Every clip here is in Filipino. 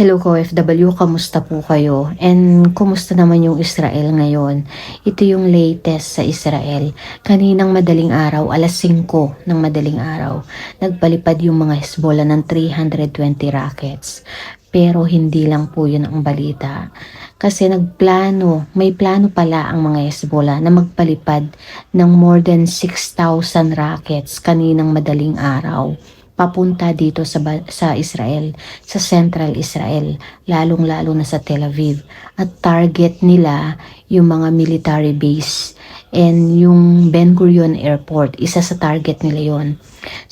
Hello ko FW, kamusta po kayo? And kumusta naman yung Israel ngayon? Ito yung latest sa Israel. Kaninang madaling araw, alas 5 ng madaling araw, nagpalipad yung mga Hezbollah ng 320 rockets. Pero hindi lang po yun ang balita. Kasi nagplano, may plano pala ang mga Hezbollah na magpalipad ng more than 6,000 rockets kaninang madaling araw papunta dito sa, sa Israel, sa Central Israel, lalong-lalo na sa Tel Aviv. At target nila yung mga military base and yung Ben Gurion Airport, isa sa target nila yon.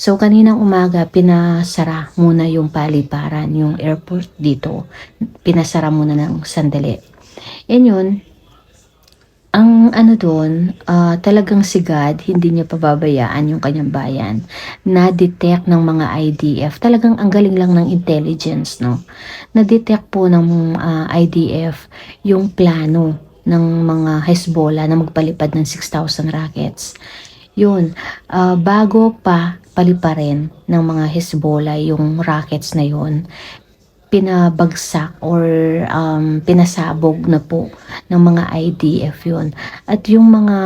So kaninang umaga, pinasara muna yung paliparan, yung airport dito. Pinasara muna ng sandali. And yun, ang ano doon, ah, talagang si God, hindi niya pababayaan yung kanyang bayan. Na-detect ng mga IDF. Talagang ang galing lang ng intelligence, no? Na-detect po ng ah, IDF yung plano ng mga Hezbollah na magpalipad ng 6,000 rockets. Yun, ah, bago pa paliparin ng mga Hezbollah yung rockets na yun, pinabagsak or um, pinasabog na po ng mga IDF yun. At yung mga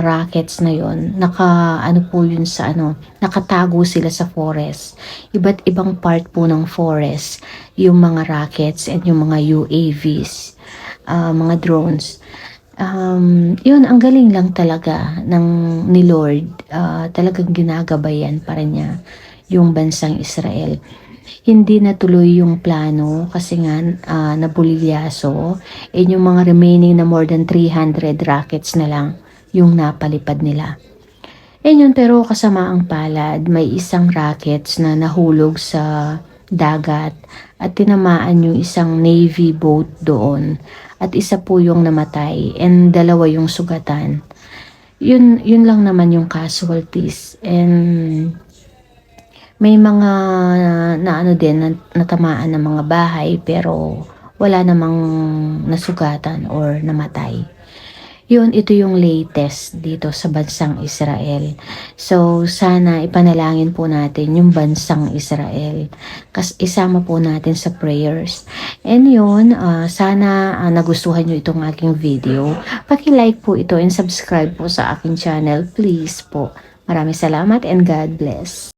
rockets na yun, naka, ano po yun sa ano, nakatago sila sa forest. Iba't ibang part po ng forest, yung mga rockets and yung mga UAVs, ah, mga drones. Um, yun, ang galing lang talaga ng ni Lord. Ah, talagang ginagabayan pa rin niya yung bansang Israel hindi natuloy yung plano kasi nga ah, nabulilyaso and yung mga remaining na more than 300 rockets na lang yung napalipad nila. And yun, pero kasama ang palad, may isang rockets na nahulog sa dagat at tinamaan yung isang navy boat doon at isa po yung namatay and dalawa yung sugatan. Yun, yun lang naman yung casualties and may mga na ano din na, natamaan ng mga bahay pero wala namang nasugatan or namatay. Yun, ito yung latest dito sa bansang Israel. So, sana ipanalangin po natin yung bansang Israel. Kas isama po natin sa prayers. And yun, ah, sana ah, nagustuhan nyo itong aking video. Paki-like po ito and subscribe po sa aking channel. Please po. Maraming salamat and God bless.